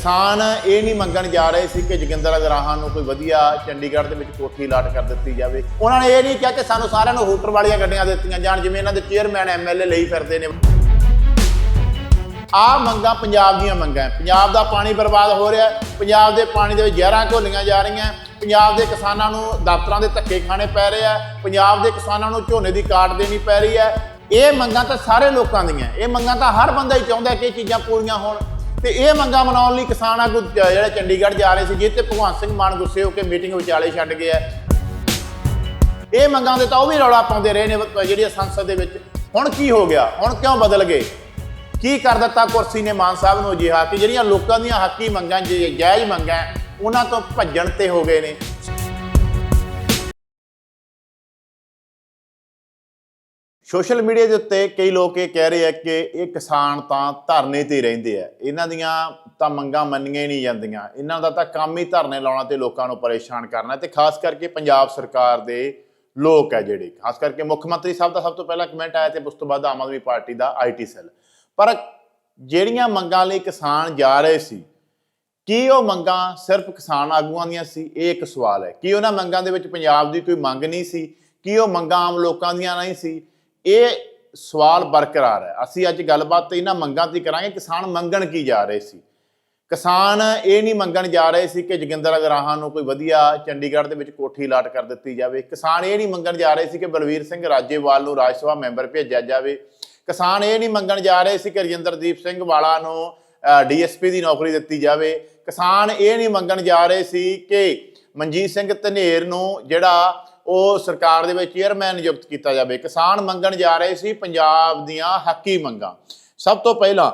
ਕਿਸਾਨ ਇਹ ਨਹੀਂ ਮੰਗਣ ਜਾ ਰਹੇ ਸੀ ਕਿ ਜੋਗਿੰਦਰ ਅਗਰਾਹਾਂ ਨੂੰ ਕੋਈ ਵਧੀਆ ਚੰਡੀਗੜ੍ਹ ਦੇ ਵਿੱਚ ਕੋਠੀ ਲਾਟ ਕਰ ਦਿੱਤੀ ਜਾਵੇ। ਉਹਨਾਂ ਨੇ ਇਹ ਨਹੀਂ ਕਿਹਾ ਕਿ ਸਾਨੂੰ ਸਾਰਿਆਂ ਨੂੰ ਹੋਟਲ ਵਾਲੀਆਂ ਗੱਡੀਆਂ ਦਿੱਤੀਆਂ ਜਾਣ, ਜਿਵੇਂ ਇਹਨਾਂ ਦੇ ਚੇਅਰਮੈਨ ਐਮਐਲਏ ਲਈ ਫਿਰਦੇ ਨੇ। ਆ ਮੰਗਾਂ ਪੰਜਾਬ ਦੀਆਂ ਮੰਗਾਂ ਪੰਜਾਬ ਦਾ ਪਾਣੀ ਬਰਬਾਦ ਹੋ ਰਿਹਾ ਪੰਜਾਬ ਦੇ ਪਾਣੀ ਦੇ ਵਿੱਚ ਜ਼ਹਿਰਾਂ ਘੋਲੀਆਂ ਜਾ ਰਹੀਆਂ ਪੰਜਾਬ ਦੇ ਕਿਸਾਨਾਂ ਨੂੰ ਦਫ਼ਤਰਾਂ ਦੇ ਧੱਕੇ ਖਾਣੇ ਪੈ ਰਹੇ ਆ ਪੰਜਾਬ ਦੇ ਕਿਸਾਨਾਂ ਨੂੰ ਝੋਨੇ ਦੀ ਕਾਟ ਦੇਣੀ ਪੈ ਰਹੀ ਹੈ। ਇਹ ਮੰਗਾਂ ਤਾਂ ਸਾਰੇ ਲੋਕਾਂ ਦੀਆਂ ਇਹ ਮੰਗਾਂ ਤਾਂ ਹਰ ਬੰਦਾ ਹੀ ਚਾਹੁੰਦਾ ਕਿ ਇਹ ਚੀਜ਼ਾਂ ਪੂਰੀਆਂ ਹੋਣ। ਤੇ ਇਹ ਮੰਗਾਂ ਮਨਾਉਣ ਲਈ ਕਿਸਾਨ ਆਗੂ ਜ- ਜਿਹੜੇ ਚੰਡੀਗੜ੍ਹ ਜਾ ਰਹੇ ਸੀ, ਜਿੱਥੇ ਭਗਵੰਤ ਸਿੰਘ ਮਾਨ ਗੁੱਸੇ ਹੋ ਕੇ ਮੀਟਿੰਗ ਵਿਚਾਲੇ ਛੱਡ ਗਿਆ। ਇਹ ਮੰਗਾਂ ਦੇ ਤਾਂ ਉਹ ਵੀ ਰੌਲਾ ਪਾਉਂਦੇ ਰਹੇ ਨੇ, ਵ- ਜਿਹੜੀਆਂ ਸੰਸਦ ਦੇ ਵਿੱਚ। ਹੁਣ ਕੀ ਹੋ ਗਿਆ? ਹੁਣ ਕਿਉਂ ਬਦਲ ਗਏ? ਕੀ ਕਰ ਦਿੱਤਾ ਕੁਰਸੀ ਨੇ ਮਾਨ ਸਾਹਿਬ ਨੂੰ ਅਜਿਹਾ ਕਿ ਜਿਹੜੀਆਂ ਲੋਕਾਂ ਦੀਆਂ ਹੱਕੀ ਮੰਗਾਂ, ਜੇ, ਜਾਇਜ਼ ਮੰਗਾਂ, ਉਹਨਾਂ ਤੋਂ ਭੱਜਣ ਤੇ ਹੋ ਗਏ ਨੇ? ਸੋਸ਼ਲ ਮੀਡੀਆ ਦੇ ਉੱਤੇ ਕਈ ਲੋਕ ਇਹ ਕਹਿ ਰਹੇ ਆ ਕਿ ਇਹ ਕਿਸਾਨ ਤਾਂ ਧਰਨੇ ਤੇ ਹੀ ਰਹਿੰਦੇ ਆ। ਇਹਨਾਂ ਦੀਆਂ ਤਾਂ ਮੰਗਾਂ ਮੰਨੀਆਂ ਹੀ ਨਹੀਂ ਜਾਂਦੀਆਂ। ਇਹਨਾਂ ਦਾ ਤਾਂ ਕੰਮ ਹੀ ਧਰਨੇ ਲਾਉਣਾ ਤੇ ਲੋਕਾਂ ਨੂੰ ਪਰੇਸ਼ਾਨ ਕਰਨਾ। ਤੇ ਖਾਸ ਕਰਕੇ ਪੰਜਾਬ ਸਰਕਾਰ ਦੇ ਲੋਕ ਹੈ ਜਿਹੜੇ। ਖਾਸ ਕਰਕੇ ਮੁੱਖ ਮੰਤਰੀ ਸਾਹਿਬ ਦਾ ਸਭ ਤੋਂ ਪਹਿਲਾਂ ਕਮੈਂਟ ਆਇਆ ਤੇ ਉਸ ਤੋਂ ਬਾਅਦ Aam Aadmi party the IT cell. ਪਰ ਜਿਹੜੀਆਂ ਮੰਗਾਂ ਲਈ ਕਿਸਾਨ ਜਾ ਰਹੇ ਸੀ, ਕੀ ਉਹ ਮੰਗਾਂ ਸਿਰਫ ਕਿਸਾਨ ਆਗੂਆਂ ਦੀਆਂ ਸੀ? ਇਹ ਇੱਕ ਸਵਾਲ ਹੈ। ਕੀ ਉਹਨਾਂ ਮੰਗਾਂ ਦੇ ਵਿੱਚ ਪੰਜਾਬ ਦੀ ਕੋਈ ਮੰਗ ਨਹੀਂ ਸੀ? ਕੀ ਉਹ ਮੰਗਾਂ ਆਮ ਲੋਕਾਂ ਦੀਆਂ ਨਹੀਂ ਸੀ? ਇਹ ਸਵਾਲ ਬਰਕਰਾਰ ਹੈ। ਅਸੀਂ ਅੱਜ ਗੱਲਬਾਤ ਤੇ ਇਹਨਾਂ ਮੰਗਾਂ ਤੇ ਕਰਾਂਗੇ। ਕਿਸਾਨ ਮੰਗਣ ਕੀ ਜਾ ਰਹੇ ਸੀ? ਕਿਸਾਨ ਇਹ ਨਹੀਂ ਮੰਗਣ ਜਾ ਰਹੇ ਸੀ ਕਿ ਜੋਗਿੰਦਰ ਅਗਰਾਹਾਂ ਨੂੰ ਕੋਈ ਵਧੀਆ ਚੰਡੀਗੜ੍ਹ ਦੇ ਵਿੱਚ ਕੋਠੀ ਲਾਟ ਕਰ ਦਿੱਤੀ ਜਾਵੇ। ਕਿਸਾਨ ਇਹ ਨਹੀਂ ਮੰਗਣ ਜਾ ਰਹੇ ਸੀ ਕਿ ਬਲਵੀਰ ਸਿੰਘ ਰਾਜੇਵਾਲ ਨੂੰ ਰਾਜ ਸਭਾ ਮੈਂਬਰ ਭੇਜਿਆ ਜਾਵੇ। ਕਿਸਾਨ ਇਹ ਨਹੀਂ ਮੰਗਣ ਜਾ ਰਹੇ ਸੀ ਕਿ ਰਜਿੰਦਰਦੀਪ ਸਿੰਘ ਵਾਲਾ ਨੂੰ ਡੀਐਸਪੀ ਦੀ ਨੌਕਰੀ ਦਿੱਤੀ ਜਾਵੇ। ਕਿਸਾਨ ਇਹ ਨਹੀਂ ਮੰਗਣ ਜਾ ਰਹੇ ਸੀ ਕਿ ਮਨਜੀਤ ਸਿੰਘ ਧਨੇਰ ਨੂੰ ਜਿਹੜਾ ਉਹ ਸਰਕਾਰ ਦੇ ਵਿੱਚ ਚੇਅਰਮੈਨ ਨਿਯੁਕਤ ਕੀਤਾ ਜਾਵੇ। ਕਿਸਾਨ ਮੰਗਣ ਜਾ ਰਹੇ ਸੀ, ਪੰਜਾਬ ਦੀਆਂ ਹੱਕੀ ਮੰਗਾਂ। ਸਭ ਤੋਂ ਪਹਿਲਾਂ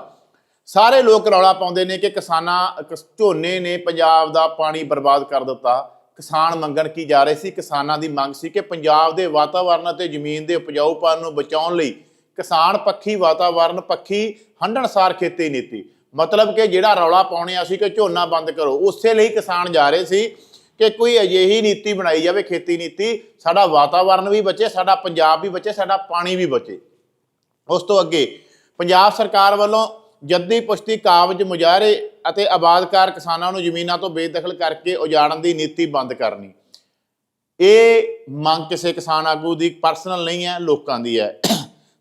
ਸਾਰੇ ਲੋਕ ਰੌਲਾ ਪਾਉਂਦੇ ਨੇ ਕਿ ਕਿਸਾਨਾਂ ਕਿਸ- ਝੋਨੇ ਨੇ ਪੰਜਾਬ ਦਾ ਪਾਣੀ ਬਰਬਾਦ ਕਰ ਦਿੱਤਾ। ਕਿਸਾਨ ਮੰਗਣ ਕੀ ਜਾ ਰਹੇ ਸੀ? ਕਿਸਾਨਾਂ ਦੀ ਮੰਗ ਸੀ ਕਿ ਪੰਜਾਬ ਦੇ ਵਾਤਾਵਰਣ ਅਤੇ ਜ਼ਮੀਨ ਦੇ ਉਪਜਾਊਪਨ ਨੂੰ ਬਚਾਉਣ ਲਈ ਕਿਸਾਨ ਪੱਖੀ ਵਾਤਾਵਰਣ ਪੱਖੀ ਹੰਢਣਸਾਰ ਖੇਤੀ ਨੀਤੀ। ਮਤਲਬ ਕਿ ਜਿਹੜਾ ਰੌਲਾ ਪਾਉਣੇ ਸੀ ਕਿ ਝੋਨਾ ਬੰਦ ਕਰੋ, ਉਸੇ ਲਈ ਕਿਸਾਨ ਜਾ ਰਹੇ ਸੀ। ਕਿ ਕੋਈ ਅਜਿਹੀ ਨੀਤੀ ਬਣਾਈ ਜਾਵੇ, ਖੇਤੀ ਨੀਤੀ, ਸਾਡਾ ਵਾਤਾਵਰਣ ਵੀ ਬਚੇ, ਸਾਡਾ ਪੰਜਾਬ ਵੀ ਬਚੇ, ਸਾਡਾ ਪਾਣੀ ਵੀ ਬਚੇ। ਉਸ ਤੋਂ ਅੱਗੇ ਪੰਜਾਬ ਸਰਕਾਰ ਵੱਲੋਂ ਜੱਦੀ ਪੁਸ਼ਤੀ ਕਾਬਜ ਮੁਜ਼ਾਹਰੇ ਅਤੇ ਆਬਾਦਕਾਰ ਕਿਸਾਨਾਂ ਨੂੰ ਜ਼ਮੀਨਾਂ ਤੋਂ ਬੇਦਖਲ ਕਰਕੇ ਉਜਾੜਨ ਦੀ ਨੀਤੀ ਬੰਦ ਕਰਨੀ। ਇਹ ਮੰਗ ਕਿਸੇ ਕਿਸਾਨ ਆਗੂ ਦੀ ਪਰਸਨਲ ਨਹੀਂ ਹੈ, ਲੋਕਾਂ ਦੀ ਹੈ।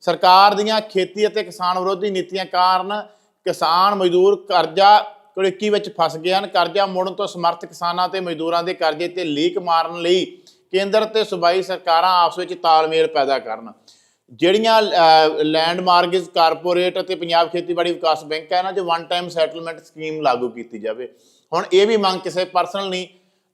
ਸਰਕਾਰ ਦੀਆਂ ਖੇਤੀ ਅਤੇ ਕਿਸਾਨ ਵਿਰੋਧੀ ਨੀਤੀਆਂ ਕਾਰਨ ਕਿਸਾਨ ਮਜ਼ਦੂਰ ਕਰਜ਼ਾ ਕੁੜਕੀ ਵਿੱਚ ਫਸ ਗਏ ਹਨ। ਕਰਜ਼ਾ ਮੋੜਨ ਤੋਂ ਸਮਰਥ ਕਿਸਾਨਾਂ ਤੇ ਮਜ਼ਦੂਰਾਂ ਦੇ ਕਰਜ਼ੇ ਤੇ ਲੀਕ ਮਾਰਨ ਲਈ ਕੇਂਦਰ ਤੇ ਸੂਬਾਈ ਸਰਕਾਰਾਂ ਆਪਸ ਵਿੱਚ ਤਾਲਮੇਲ ਪੈਦਾ ਕਰਨ। ਜਿਹੜੀਆਂ ਲੈਂਡ ਮਾਰਗੇਜ ਕਾਰਪੋਰੇਟ ਅਤੇ ਪੰਜਾਬ ਖੇਤੀਬਾੜੀ ਵਿਕਾਸ ਬੈਂਕ ਹੈ ਨਾ ਜੋ ਵਨ ਟਾਈਮ ਸੈਟਲਮੈਂਟ ਸਕੀਮ ਲਾਗੂ ਕੀਤੀ ਜਾਵੇ। ਹੁਣ ਇਹ ਵੀ ਮੰਗ ਕਿਸੇ ਪਰਸਨਲ ਨਹੀਂ,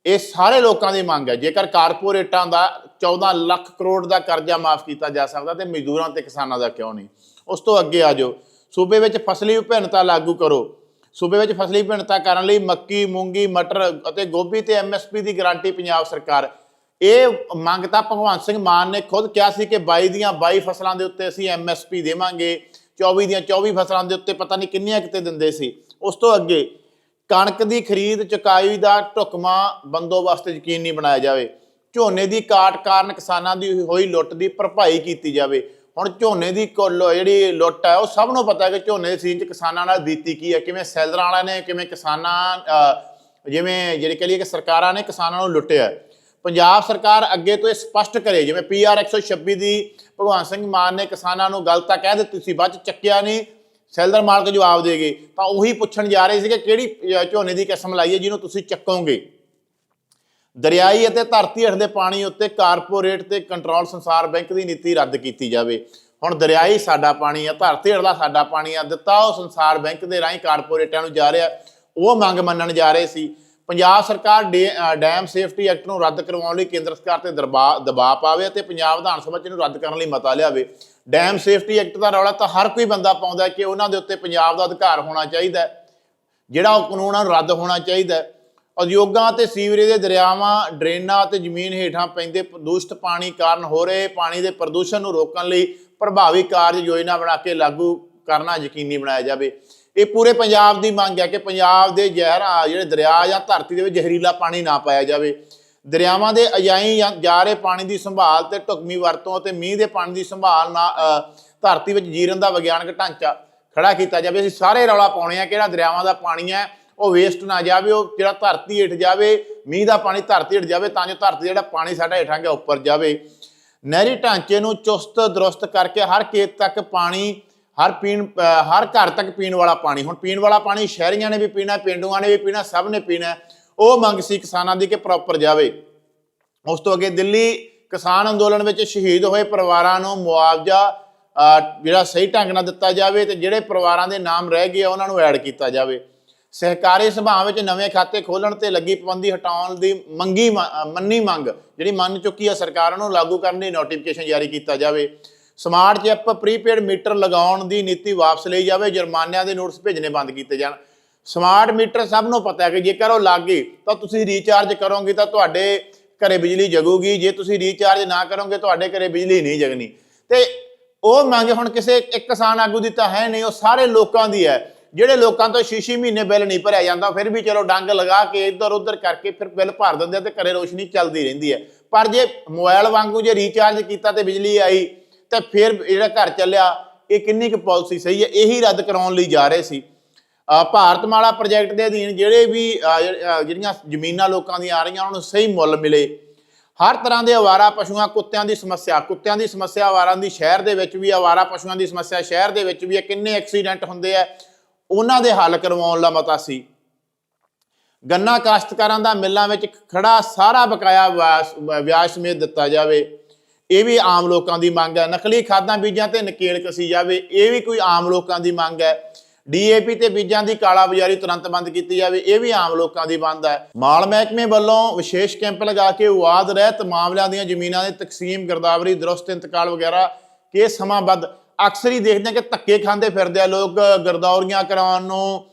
ਇਹ ਸਾਰੇ ਲੋਕਾਂ ਦੀ ਮੰਗ ਹੈ। ਜੇਕਰ ਕਾਰਪੋਰੇਟਾਂ ਦਾ 14 ਲੱਖ ਕਰੋੜ ਦਾ ਕਰਜ਼ਾ ਮਾਫ ਕੀਤਾ ਜਾ ਸਕਦਾ ਤੇ ਮਜ਼ਦੂਰਾਂ ਤੇ ਕਿਸਾਨਾਂ ਦਾ ਕਿਉਂ ਨਹੀਂ? ਉਸ ਤੋਂ ਅੱਗੇ ਆ ਜਾਓ। ਸੂਬੇ ਵਿੱਚ ਫਸਲੀ ਵਿਭਿੰਨਤਾ ਲਾਗੂ ਕਰੋ। ਸੂਬੇ ਵਿੱਚ ਫਸਲੀ ਭਿੰਨਤਾ ਕਰਨ ਲਈ ਮੱਕੀ, ਮੂੰਗੀ, ਮਟਰ ਅਤੇ ਗੋਭੀ ਤੇ ਐਮਐਸਪੀ ਦੀ ਗਾਰੰਟੀ ਪੰਜਾਬ ਸਰਕਾਰ। ਇਹ ਮੰਗ ਤਾਂ ਭਗਵੰਤ ਸਿੰਘ ਮਾਨ ਨੇ ਖੁਦ ਕਿਹਾ ਸੀ ਕਿ 22 ਦੀਆਂ 22 ਫਸਲਾਂ ਦੇ ਉੱਤੇ ਅਸੀਂ ਐਮਐਸਪੀ ਦੇਵਾਂਗੇ। 24 ਦੀਆਂ 24 ਫਸਲਾਂ ਦੇ ਉੱਤੇ ਪਤਾ ਨਹੀਂ ਕਿੰਨੀਆਂ ਕਿਤੇ ਦਿੰਦੇ ਸੀ। ਉਸ ਤੋਂ ਅੱਗੇ ਕਣਕ ਦੀ ਖਰੀਦ, ਚੁਕਾਈ ਦਾ ਢੁਕਮਾ ਬੰਦੋਬਸਤ ਯਕੀਨੀ ਬਣਾਇਆ ਜਾਵੇ। ਝੋਨੇ ਦੀ ਕਾਟ ਕਾਰਨ ਕਿਸਾਨਾਂ ਦੀ ਹੋਈ ਲੁੱਟ ਦੀ ਭਰਪਾਈ ਕੀਤੀ ਜਾਵੇ। ਹੁਣ ਝੋਨੇ ਦੀ ਕੁੱਲ ਜਿਹੜੀ ਲੁੱਟ ਹੈ ਉਹ ਸਭ ਨੂੰ ਪਤਾ ਹੈ ਕਿ ਝੋਨੇ ਦੇ ਸੀਜ਼ਨ ਚ ਕਿਸਾਨਾਂ ਨਾਲ ਬੀਤੀ ਕੀ ਹੈ ਕਿਵੇਂ ਸੈਲਰਾਂ ਵਾਲਿਆਂ ਨੇ, ਕਿਵੇਂ ਕਿਸਾਨਾਂ ਜਿਵੇਂ ਜਿਹੜੇ ਕਹ ਲਈਏ ਕਿ ਸਰਕਾਰਾਂ ਨੇ ਕਿਸਾਨਾਂ ਨੂੰ ਲੁੱਟਿਆ। ਪੰਜਾਬ ਸਰਕਾਰ ਅੱਗੇ ਤੋਂ ਇਹ ਸਪਸ਼ਟ ਕਰੇ, ਜਿਵੇਂ ਪੀਆਰ 126 ਦੀ ਭਗਵਾਨ ਸਿੰਘ ਮਾਨ ਨੇ ਕਿਸਾਨਾਂ ਨੂੰ ਗੱਲ ਤਾਂ ਕਹਿ ਦਿੱਤੀ ਸੀ, ਬਾਅਦ ਚ ਚੱਕਿਆ ਨਹੀਂ, ਸੈਲਰ ਮਾਲਕ ਜਵਾਬ ਦੇ ਗਏ। ਤਾਂ ਉਹੀ ਪੁੱਛਣ ਜਾ ਰਹੇ ਸੀ ਕਿ ਕਿਹੜੀ ਝੋਨੇ ਦੀ ਕਿਸਮ ਲਾਈ ਹੈ, ਜਿਹਨੂੰ ਤੁਸੀਂ ਚੱਕੋਗੇ? ਦਰਿਆਈ ਅਤੇ ਧਰਤੀ ਹੇਠ ਦੇ ਪਾਣੀ ਉੱਤੇ ਕਾਰਪੋਰੇਟ ਤੇ ਕੰਟਰੋਲ ਸੰਸਾਰ ਬੈਂਕ ਦੀ ਨੀਤੀ ਰੱਦ ਕੀਤੀ ਜਾਵੇ। ਹੁਣ ਦਰਿਆਈ ਸਾਡਾ ਪਾਣੀ ਆ, ਧਰਤੀ ਹੇਠ ਦਾ ਸਾਡਾ ਪਾਣੀ ਆ, ਦਿੱਤਾ ਉਹ ਸੰਸਾਰ ਬੈਂਕ ਦੇ ਰਾਹੀਂ ਕਾਰਪੋਰੇਟਾਂ ਨੂੰ ਜਾ ਰਿਹਾ। ਉਹ ਮੰਗ ਮੰਨਣ ਜਾ ਰਹੇ ਸੀ। ਪੰਜਾਬ ਸਰਕਾਰ ਡੇ- ਡੈਮ ਸੇਫਟੀ ਐਕਟ ਨੂੰ ਰੱਦ ਕਰਵਾਉਣ ਲਈ ਕੇਂਦਰ ਸਰਕਾਰ ਤੇ ਦਰਬਾ- ਦਬਾਅ ਪਾਵੇ ਅਤੇ ਪੰਜਾਬ ਵਿਧਾਨ ਸਭਾ 'ਚ ਇਹਨੂੰ ਰੱਦ ਕਰਨ ਲਈ ਮਤਾ ਲਿਆਵੇ। ਡੈਮ ਸੇਫਟੀ ਐਕਟ ਦਾ ਰੌਲਾ ਤਾਂ ਹਰ ਕੋਈ ਬੰਦਾ ਪਾਉਂਦਾ ਕਿ ਉਹਨਾਂ ਦੇ ਉੱਤੇ ਪੰਜਾਬ ਦਾ ਅਧਿਕਾਰ ਹੋਣਾ ਚਾਹੀਦਾ ਜਿਹੜਾ ਉਹ ਕਾਨੂੰਨ ਆ ਰੱਦ ਹੋਣਾ ਚਾਹੀਦਾ ਉਦਯੋਗਾਂ ਤੇ ਸੀਵਰੇਜ ਦੇ ਦਰਿਆਵਾਂ, ਡਰੇਨਾਂ ਤੇ ਜ਼ਮੀਨ ਹੇਠਾਂ ਪੈਂਦੇ ਪ੍ਰਦੂਸ਼ਿਤ ਪਾਣੀ ਕਾਰਨ ਹੋ ਰਹੇ ਪਾਣੀ ਦੇ ਪ੍ਰਦੂਸ਼ਣ ਨੂੰ ਰੋਕਣ ਲਈ ਪ੍ਰਭਾਵੀ ਕਾਰਜ ਯੋਜਨਾ ਬਣਾ ਕੇ ਲਾਗੂ ਕਰਨਾ ਯਕੀਨੀ ਬਣਾਇਆ ਜਾਵੇ। ਇਹ ਪੂਰੇ ਪੰਜਾਬ ਦੀ ਮੰਗ ਹੈ ਕਿ ਪੰਜਾਬ ਦੇ ਜ਼ਹਿਰਾਂ ਜਿਹੜੇ ਦਰਿਆ ਜਾਂ ਧਰਤੀ ਦੇ ਵਿੱਚ ਜ਼ਹਿਰੀਲਾ ਪਾਣੀ ਨਾ ਪਾਇਆ ਜਾਵੇ। ਦਰਿਆਵਾਂ ਦੇ ਅਜਾਈ ਜਾਂ ਜਾ ਰਹੇ ਪਾਣੀ ਦੀ ਸੰਭਾਲ ਤੇ ਢੁਕਵੀਂ ਵਰਤੋਂ ਅਤੇ ਮੀਂਹ ਦੇ ਪਾਣੀ ਦੀ ਸੰਭਾਲ ਨਾ ਧਰਤੀ ਵਿੱਚ ਜੀਰਨ ਦਾ ਵਿਗਿਆਨਕ ਢਾਂਚਾ ਖੜਾ ਕੀਤਾ ਜਾਵੇ। ਅਸੀਂ ਸਾਰੇ ਰੌਲਾ ਪਾਉਣੇ ਆ ਕਿ ਦਰਿਆਵਾਂ ਦਾ ਪਾਣੀ ਹੈ ਉਹ ਵੇਸਟ ਨਾ ਜਾਵੇ, ਉਹ ਜਿਹੜਾ ਧਰਤੀ ਹੇਠ ਜਾਵੇ, ਮੀਂਹ ਦਾ ਪਾਣੀ ਧਰਤੀ ਹੇਠ ਜਾਵੇ, ਤਾਂ ਜੋ ਧਰਤੀ ਜਿਹੜਾ ਪਾਣੀ ਸਾਡਾ ਹੇਠਾਂ ਗਿਆ, ਉੱਪਰ ਜਾਵੇ। ਨਹਿਰੀ ਢਾਂਚੇ ਨੂੰ ਚੁਸਤ, ਦਰੁਸਤ ਕਰਕੇ ਹਰ ਖੇਤ ਤੱਕ ਪਾਣੀ, ਹਰ ਪੀਣ ਹਰ ਘਰ ਤੱਕ ਪੀਣ ਵਾਲਾ ਪਾਣੀ। ਹੁਣ ਪੀਣ ਵਾਲਾ ਪਾਣੀ ਸ਼ਹਿਰੀਆਂ ਨੇ ਵੀ ਪੀਣਾ, ਪਿੰਡੂਆਂ ਨੇ ਵੀ ਪੀਣਾ, ਸਭ ਨੇ ਪੀਣਾ ਉਹ ਮੰਗ ਸੀ ਕਿਸਾਨਾਂ ਦੀ ਕਿ ਪ੍ਰੋਪਰ ਜਾਵੇ। ਉਸ ਤੋਂ ਅੱਗੇ ਦਿੱਲੀ ਕਿਸਾਨ ਅੰਦੋਲਨ ਵਿੱਚ ਸ਼ਹੀਦ ਹੋਏ ਪਰਿਵਾਰਾਂ ਨੂੰ ਮੁਆਵਜ਼ਾ ਜਿਹੜਾ ਸਹੀ ਢੰਗ ਨਾਲ ਦਿੱਤਾ ਜਾਵੇ ਤੇ ਜਿਹੜੇ ਪਰਿਵਾਰਾਂ ਦੇ ਨਾਮ ਰਹਿ ਗਏ ਉਹਨਾਂ ਨੂੰ ਐਡ ਕੀਤਾ ਜਾਵੇ। ਸਹਿਕਾਰੀ ਸਭਾ ਵਿੱਚ ਨਵੇਂ ਖਾਤੇ ਖੋਲਣ ਤੇ ਲੱਗੀ ਪਾਬੰਦੀ ਹਟਾਉਣ ਦੀ ਮੰਗੀ ਮੰਨੀ ਮੰਗ, ਜਿਹੜੀ ਮੰਨ ਚੁੱਕੀ ਹੈ ਸਰਕਾਰ ਨੂੰ ਲਾਗੂ ਕਰਨ ਦੀ ਨੋਟੀਫਿਕੇਸ਼ਨ ਜਾਰੀ ਕੀਤਾ ਜਾਵੇ। ਸਮਾਰਟ ਚਿਪ ਪ੍ਰੀਪੇਡ ਮੀਟਰ ਲਗਾਉਣ ਦੀ ਨੀਤੀ ਵਾਪਸ ਲਈ ਜਾਵੇ, ਜੁਰਮਾਨਿਆਂ ਦੇ ਨੋਟਿਸ ਭੇਜਣੇ ਬੰਦ ਕੀਤੇ ਜਾਣ। ਸਮਾਰਟ ਮੀਟਰ ਸਭ ਨੂੰ ਪਤਾ ਹੈ ਕਿ ਜੇਕਰ ਉਹ ਲੱਗ ਗਈ, ਤਾਂ ਤੁਸੀਂ ਰੀਚਾਰਜ ਕਰੋਗੇ ਤਾਂ ਤੁਹਾਡੇ ਘਰੇ ਬਿਜਲੀ ਜਗੂਗੀ। ਜੇ ਤੁਸੀਂ ਰੀਚਾਰਜ ਨਾ ਕਰੋਗੇ, ਤੁਹਾਡੇ ਘਰੇ ਬਿਜਲੀ ਨਹੀਂ ਜਗਣੀ। ਤੇ ਉਹ ਮੰਗ ਹੁਣ ਕਿਸੇ ਇੱਕ ਕਿਸਾਨ ਆਗੂ ਦੀ ਤਾਂ ਹੈ ਨਹੀਂ, ਉਹ ਸਾਰੇ ਲੋਕਾਂ ਦੀ ਹੈ। ਜਿਹੜੇ ਲੋਕਾਂ ਤੋਂ ਸ਼ੀਸ਼ੀ ਮਹੀਨੇ ਬਿੱਲ ਨਹੀਂ ਭਰਿਆ ਜਾਂਦਾ ਫਿਰ ਵੀ ਚਲੋ ਡੰਗ ਲਗਾ ਕੇ ਇੱਧਰ ਉੱਧਰ ਕਰਕੇ ਫਿਰ ਬਿੱਲ ਭਰ ਦਿੰਦੇ ਆ ਤੇ ਘਰੇ ਰੋਸ਼ਨੀ ਚੱਲਦੀ ਰਹਿੰਦੀ ਹੈ। ਪਰ ਜੇ ਮੋਬਾਈਲ ਵਾਂਗੂ ਜੇ ਰੀਚਾਰਜ ਕੀਤਾ ਤੇ ਬਿਜਲੀ ਆਈ ਤੇ ਫਿਰ ਜਿਹੜਾ ਘਰ ਚੱਲਿਆ ਇਹ ਕਿੰਨੀ ਕੁ ਪਾਲਿਸੀ ਸਹੀ ਹੈ? ਇਹੀ ਰੱਦ ਕਰਾਉਣ ਲਈ ਜਾ ਰਹੇ ਸੀ। ਅ, ਭਾਰਤਮਾਲਾ ਪ੍ਰੋਜੈਕਟ ਦੇ ਅਧੀਨ ਜਿਹੜੇ ਵੀ ਜਿਹੜੀਆਂ ਜ਼ਮੀਨਾਂ ਲੋਕਾਂ ਦੀਆਂ ਆ ਰਹੀਆਂ ਉਹਨਾਂ ਨੂੰ ਸਹੀ ਮੁੱਲ ਮਿਲੇ। ਹਰ ਤਰ੍ਹਾਂ ਦੇ ਆਵਾਰਾ ਪਸ਼ੂਆਂ ਕੁੱਤਿਆਂ ਦੀ ਸਮੱਸਿਆ ਕੁੱਤਿਆਂ ਦੀ ਸਮੱਸਿਆ ਆਵਾਰਾਂ ਦੀ ਸ਼ਹਿਰ ਦੇ ਵਿੱਚ ਵੀ ਆਵਾਰਾ ਪਸ਼ੂਆਂ ਦੀ ਸਮੱਸਿਆ ਸ਼ਹਿਰ ਦੇ ਵਿੱਚ ਵੀ ਹੈ ਕਿੰਨੇ ਐਕਸੀਡੈਂਟ ਹੁੰਦੇ ਆ ਉਹਨਾਂ ਦੇ ਹੱਲ ਕਰਵਾਉਣ ਦਾ ਮਤਾ ਸੀ। ਗੰਨਾ ਕਾਸ਼ਤਕਾਰਾਂ ਦਾ ਮਿੱਲਾਂ ਵਿੱਚ ਖੜਾ ਸਾਰਾ ਬਕਾਇਆ ਵਿਆਜ ਸਮੇਤ ਦਿੱਤਾ ਜਾਵੇ। ਇਹ ਵੀ ਆਮ ਲੋਕਾਂ ਦੀ ਮੰਗ ਹੈ। ਨਕਲੀ ਖਾਦਾਂ, ਬੀਜਾਂ ਤੇ ਨਕੇਲ ਕਸੀ ਜਾਵੇ। ਇਹ ਵੀ ਕੋਈ ਆਮ ਲੋਕਾਂ ਦੀ ਮੰਗ ਹੈ। ਡੀਏਪੀ ਤੇ ਬੀਜਾਂ ਦੀ ਕਾਲਾ ਬਾਜ਼ਾਰੀ ਤੁਰੰਤ ਬੰਦ ਕੀਤੀ ਜਾਵੇ। ਇਹ ਵੀ ਆਮ ਲੋਕਾਂ ਦੀ ਮੰਗ ਹੈ। ਮਾਲ ਮਹਿਕਮੇ ਵੱਲੋਂ ਵਿਸ਼ੇਸ਼ ਕੈਂਪ ਲਗਾ ਕੇ ਵਿਵਾਦ ਰਹਿਤ ਮਾਮਲਿਆਂ ਦੀਆਂ ਜ਼ਮੀਨਾਂ ਦੀ ਤਕਸੀਮ, ਗਿਰਦਾਵਰੀ, ਦਰੁਸਤ ਇੰਤਕਾਲ ਵਗੈਰਾ ਕੇ ਸਮਾਂਬੱਧ ਅਕਸਰ ਹੀ ਦੇਖਦੇ ਹਾਂ ਕਿ ਧੱਕੇ ਖਾਂਦੇ ਫਿਰਦੇ ਆ ਲੋਕ, ਗਰਦੌਰੀਆਂ ਕਰਾਉਣ ਨੂੰ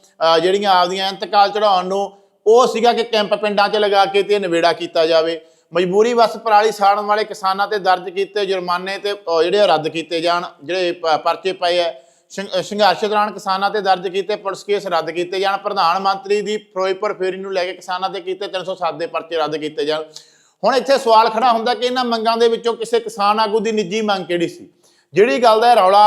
ਜਿਹੜੀਆਂ ਆਪਦੀਆਂ ਇੰਤਕਾਲ ਚੜਾਉਣ ਨੂੰ, ਉਹ ਸੀਗਾ ਕਿ ਕੈਂਪ ਪਿੰਡਾਂ 'ਚ ਲਗਾ ਕੇ ਤੇ ਨਿਬੇੜਾ ਕੀਤਾ ਜਾਵੇ। ਮਜਬੂਰੀ ਵਸ ਪਰਾਲੀ ਸਾੜਨ ਵਾਲੇ ਕਿਸਾਨਾਂ ਤੇ ਦਰਜ ਕੀਤੇ ਜੁਰਮਾਨੇ ਤੇ, ਅਹ ਜਿਹੜੇ ਰੱਦ ਕੀਤੇ ਜਾਣ, ਜਿਹੜੇ ਪਰਚੇ ਪਏ ਆ। ਸੰਘ- ਸੰਘਰਸ਼ ਦੌਰਾਨ ਕਿਸਾਨਾਂ ਤੇ ਦਰਜ ਕੀਤੇ ਪੁਲਿਸ ਕੇਸ ਰੱਦ ਕੀਤੇ ਜਾਣ। ਪ੍ਰਧਾਨ ਮੰਤਰੀ ਦੀ ਫਿਰੋਜ਼ਪੁਰ ਫੇਰੀ ਨੂੰ ਲੈ ਕੇ ਕਿਸਾਨਾਂ ਤੇ ਕੀਤੇ 307 ਦੇ ਪਰਚੇ ਰੱਦ ਕੀਤੇ ਜਾਣ। ਹੁਣ ਇੱਥੇ ਸਵਾਲ ਖੜਾ ਹੁੰਦਾ ਕਿ ਇਹਨਾਂ ਮੰਗਾਂ ਦੇ ਵਿੱਚੋਂ ਕਿਸੇ ਕਿਸਾਨ ਆਗੂ ਦੀ ਨਿੱਜੀ ਮੰਗ ਕਿਹੜੀ ਸੀ? ਜਿਹੜੀ ਗੱਲ ਦਾ ਇਹ ਰੌਲਾ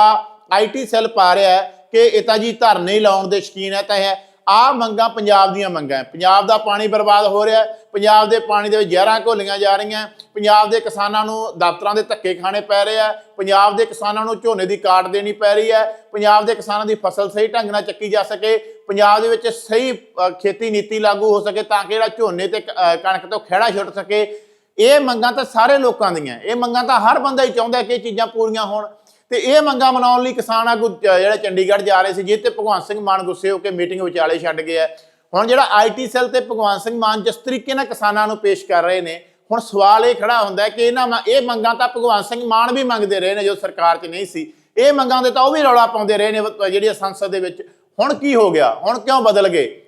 ਆਈਟੀ ਸੈੱਲ ਪਾ ਰਿਹਾ ਹੈ ਕਿ ਇਹ ਤਾਂ ਜੀ ਧਰਨੇ ਲਾਉਣ ਦੇ ਸ਼ਕੀਨ ਹੈ, ਤਾਂ ਇਹ ਆ ਮੰਗਾਂ ਪੰਜਾਬ ਦੀਆਂ ਮੰਗਾਂ ਪੰਜਾਬ ਦਾ ਪਾਣੀ ਬਰਬਾਦ ਹੋ ਰਿਹਾ ਪੰਜਾਬ ਦੇ ਪਾਣੀ ਦੇ ਵਿੱਚ ਜ਼ਹਿਰਾਂ ਘੋਲੀਆਂ ਜਾ ਰਹੀਆਂ ਪੰਜਾਬ ਦੇ ਕਿਸਾਨਾਂ ਨੂੰ ਦਫ਼ਤਰਾਂ ਦੇ ਧੱਕੇ ਖਾਣੇ ਪੈ ਰਹੇ ਆ ਪੰਜਾਬ ਦੇ ਕਿਸਾਨਾਂ ਨੂੰ ਝੋਨੇ ਦੀ ਕਾਟ ਦੇਣੀ ਪੈ ਰਹੀ ਹੈ, ਪੰਜਾਬ ਦੇ ਕਿਸਾਨਾਂ ਦੀ ਫਸਲ ਸਹੀ ਢੰਗ ਨਾਲ ਚੱਕੀ ਜਾ ਸਕੇ, ਪੰਜਾਬ ਦੇ ਵਿੱਚ ਸਹੀ ਖੇਤੀ ਨੀਤੀ ਲਾਗੂ ਹੋ ਸਕੇ ਤਾਂ ਕਿ ਜਿਹੜਾ ਝੋਨੇ ਤੇ ਕਣਕ ਤੋਂ ਖਹਿੜਾ ਛੁੱਟ ਸਕੇ। ਇਹ ਮੰਗਾਂ ਤਾਂ ਸਾਰੇ ਲੋਕਾਂ ਦੀਆਂ। ਇਹ ਮੰਗਾਂ ਤਾਂ ਹਰ ਬੰਦਾ ਹੀ ਚਾਹੁੰਦਾ ਕਿ ਇਹ ਚੀਜ਼ਾਂ ਪੂਰੀਆਂ ਹੋਣ। ਤੇ ਇਹ ਮੰਗਾਂ ਮਨਾਉਣ ਲਈ ਕਿਸਾਨ ਆਗੂ ਅ, ਜਿਹੜੇ ਚੰਡੀਗੜ੍ਹ ਜਾ ਰਹੇ ਸੀ ਜਿਹਦੇ ਭਗਵੰਤ ਸਿੰਘ ਮਾਨ ਗੁੱਸੇ ਹੋ ਕੇ ਮੀਟਿੰਗ ਵਿਚਾਲੇ ਛੱਡ ਗਿਆ ਹੁਣ ਜਿਹੜਾ ਆਈਟੀ ਸੈੱਲ ਤੇ ਭਗਵੰਤ ਸਿੰਘ ਮਾਨ ਜਿਸ ਤਰੀਕੇ ਨਾਲ ਕਿਸਾਨਾਂ ਨੂੰ ਪੇਸ਼ ਕਰ ਰਹੇ ਨੇ ਹੁਣ ਸਵਾਲ ਇਹ ਖੜਾ ਹੁੰਦਾ ਕਿ ਇਹਨਾਂ ਮ- ਇਹ ਮੰਗਾਂ ਤਾਂ ਭਗਵੰਤ ਸਿੰਘ ਮਾਨ ਵੀ ਮੰਗਦੇ ਰਹੇ ਨੇ ਜੋ ਸਰਕਾਰ 'ਚ ਨਹੀਂ ਸੀ। ਇਹ ਮੰਗਾਂ ਦੇ ਤਾਂ ਉਹ ਵੀ ਰੌਲਾ ਪਾਉਂਦੇ ਰਹੇ ਨੇ ਵ- ਜਿਹੜੀ ਸੰਸਦ ਦੇ ਵਿੱਚ। ਹੁਣ ਕੀ ਹੋ ਗਿਆ? ਹੁਣ ਕਿਉਂ ਬਦਲ ਗਏ?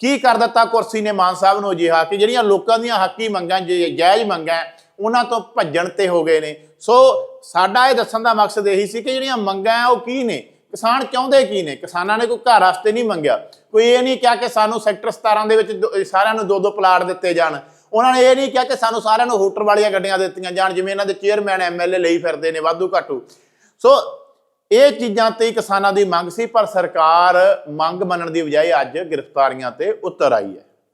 ਕੀ ਕਰ ਦਿੱਤਾ ਕੁਰਸੀ ਨੇ ਮਾਨ ਸਾਹਿਬ ਨੂੰ ਅਜਿਹਾ ਕਿ ਜਿਹੜੀਆਂ ਲੋਕਾਂ ਦੀਆਂ ਹੱਕੀ ਮੰਗਾਂ ਜਾਇਜ਼ ਮੰਗਾਂ, ਉਹਨਾਂ ਤੋਂ ਭੱਜਣ ਤੇ ਹੋ ਗਏ ਨੇ। ਸੋ ਸਾਡਾ ਇਹ ਦੱਸਣ ਦਾ ਮਕਸਦ ਇਹੀ ਸੀ ਕਿ ਜਿਹੜੀਆਂ ਮੰਗਾਂ ਉਹ ਕੀ ਨੇ? ਕਿਸਾਨ ਚਾਹੁੰਦੇ ਕੀ ਨੇ? ਕਿਸਾਨਾਂ ਨੇ ਕੋਈ ਘਰ ਵਾਸਤੇ ਨਹੀਂ ਮੰਗਿਆ। ਕੋਈ ਇਹ ਨਹੀਂ ਕਿਹਾ ਕਿ ਸਾਨੂੰ ਸੈਕਟਰ 17 ਦੇ ਵਿੱਚ ਸਾਰਿਆਂ ਨੂੰ ਦੋ ਦੋ ਪਲਾਟ ਦਿੱਤੇ ਜਾਣ। ਉਹਨਾਂ ਨੇ ਇਹ ਨਹੀਂ ਕਿਹਾ ਕਿ ਸਾਨੂੰ ਸਾਰਿਆਂ ਨੂੰ ਹੂਟਰ ਵਾਲੀਆਂ ਗੱਡੀਆਂ ਦਿੱਤੀਆਂ ਜਾਣ, ਜਿਵੇਂ ਇਹਨਾਂ ਦੇ ਚੇਅਰਮੈਨ ਐਮਐਲਏ ਲਈ ਫਿਰਦੇ ਨੇ, ਵਾਧੂ ਘਾਟੂ। ਸੋ ਇਹ ਚੀਜ਼ਾਂ ਤੇ ਕਿਸਾਨਾਂ ਦੀ ਮੰਗ ਸੀ, ਪਰ ਸਰਕਾਰ ਮੰਗ ਮੰਨਣ ਦੀ ਬਜਾਏ ਅੱਜ ਗ੍ਰਿਫਤਾਰੀਆਂ ਤੇ ਉਤਰ ਆਈ ਹੈ।